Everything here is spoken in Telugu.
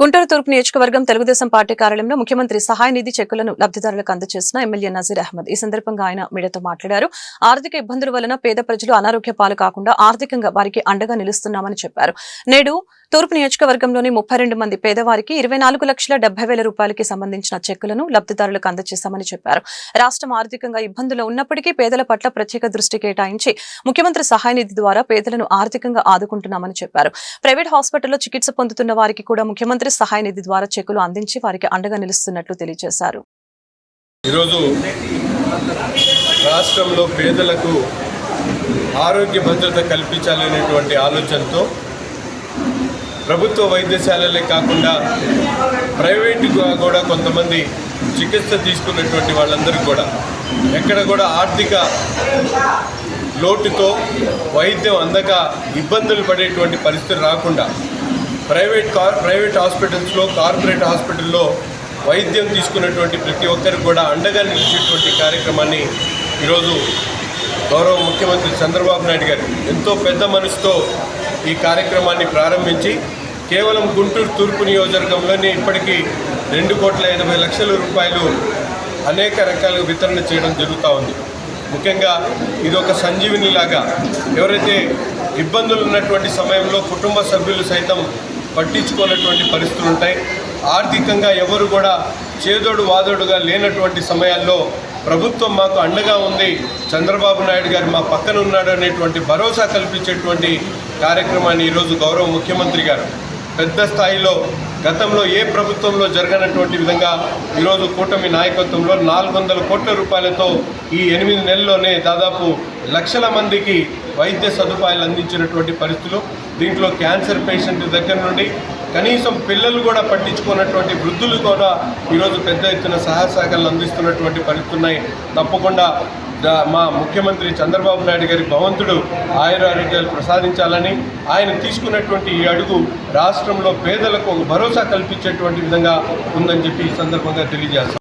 గుంటూరు తూర్పు నియోజకవర్గం తెలుగుదేశం పార్టీ కార్యాలయంలో ముఖ్యమంత్రి సహాయ నిధి చెక్కులను లబ్ధిదారులకు అందజేసిన ఎమ్మెల్యే నజీర్ అహ్మద్. ఈ సందర్భంగా ఆయన మీడియాతో మాట్లాడారు. ఆర్థిక ఇబ్బందుల వలన పేద ప్రజలు అనారోగ్య పాలు కాకుండా ఆర్థికంగా వారికి అండగా నిలుస్తున్నామని చెప్పారు. నేడు తూర్పు నియోజకవర్గంలోని ముప్పై రెండు మంది పేదవారికి ఇరవై నాలుగు లక్షల డెబ్బై వేల రూపాయలకి సంబంధించిన చెక్కులను లబ్ధిదారులకు అందజేశామని చెప్పారు. రాష్ట్రం ఆర్థికంగా ఇబ్బందులు ఉన్నప్పటికీ పేదల పట్ల ప్రత్యేక దృష్టి కేటాయించి ముఖ్యమంత్రి సహాయ నిధి ద్వారా పేదలను ఆర్థికంగా ఆదుకుంటున్నామని చెప్పారు. ప్రైవేట్ హాస్పిటల్లో చికిత్స పొందుతున్న వారికి కూడా ముఖ్యమంత్రి సహాయ నిధి ద్వారా చెక్కులు అందించి వారికి అండగా నిలుస్తున్నట్లు తెలియజేశారు. ఈరోజు రాష్ట్రంలో పేదలకు ఆరోగ్య భద్రత కల్పించాలనేటువంటి ఆలోచనతో ప్రభుత్వ వైద్యశాలలే కాకుండా ప్రైవేటుగా కూడా కొంతమంది చికిత్స తీసుకున్నటువంటి వాళ్ళందరూ కూడా ఎక్కడ కూడా ఆర్థిక లోటుతో వైద్యం అందక ఇబ్బందులు పడేటువంటి పరిస్థితి రాకుండా ప్రైవేట్ కార్ ప్రైవేట్ హాస్పిటల్స్లో కార్పొరేట్ హాస్పిటల్లో వైద్యం తీసుకున్నటువంటి ప్రతి ఒక్కరికి కూడా అండగా నిలిచేటువంటి కార్యక్రమాన్ని ఈరోజు గౌరవ ముఖ్యమంత్రి చంద్రబాబు నాయుడు గారు ఎంతో పెద్ద మనసుతో ఈ కార్యక్రమాన్ని ప్రారంభించి కేవలం గుంటూరు తూర్పు నియోజకవర్గంలోనే ఇప్పటికీ రెండు కోట్ల ఎనభై లక్షల రూపాయలు అనేక రకాలుగా వితరణ చేయడం జరుగుతూ ఉంది. ముఖ్యంగా ఇది ఒక సంజీవిని లాగా ఎవరైతే ఇబ్బందులు ఉన్నటువంటి సమయంలో కుటుంబ సభ్యులు సైతం పట్టించుకోనటువంటి పరిస్థితులు ఉంటాయి. ఆర్థికంగా ఎవరు కూడా చేదోడు వాదోడుగా లేనటువంటి సమయాల్లో ప్రభుత్వం మాకు అండగా ఉంది. చంద్రబాబు నాయుడు గారు మా పక్కన ఉన్నాడు అనేటువంటి భరోసా కల్పించేటువంటి కార్యక్రమాన్ని ఈరోజు గౌరవ ముఖ్యమంత్రి గారు పెద్ద స్థాయిలో గతంలో ఏ ప్రభుత్వంలో జరగనటువంటి విధంగా ఈరోజు కూటమి నాయకత్వంలో నాలుగు వందల కోట్ల రూపాయలతో ఈ ఎనిమిది నెలల్లోనే దాదాపు లక్షల మందికి వైద్య సదుపాయాలు అందించినటువంటి పరిస్థితులు. దీంట్లో క్యాన్సర్ పేషెంట్ దగ్గర నుండి కనీసం పిల్లలు కూడా పట్టించుకున్నటువంటి వృద్ధులు కూడా ఈరోజు పెద్ద ఎత్తున సహాయ సహకారాలు అందిస్తున్నటువంటి పరిస్థితున్నాయి తప్పకుండా మా ముఖ్యమంత్రి చంద్రబాబు నాయుడు గారి భగవంతుడు ఆయురారోగ్యాలు ప్రసాదించాలని ఆయన తీసుకున్నటువంటి ఈ అడుగు రాష్ట్రంలో పేదలకు ఒక భరోసా కల్పించేటువంటి విధంగా ఉందని చెప్పి ఈ సందర్భంగా తెలియజేస్తాం.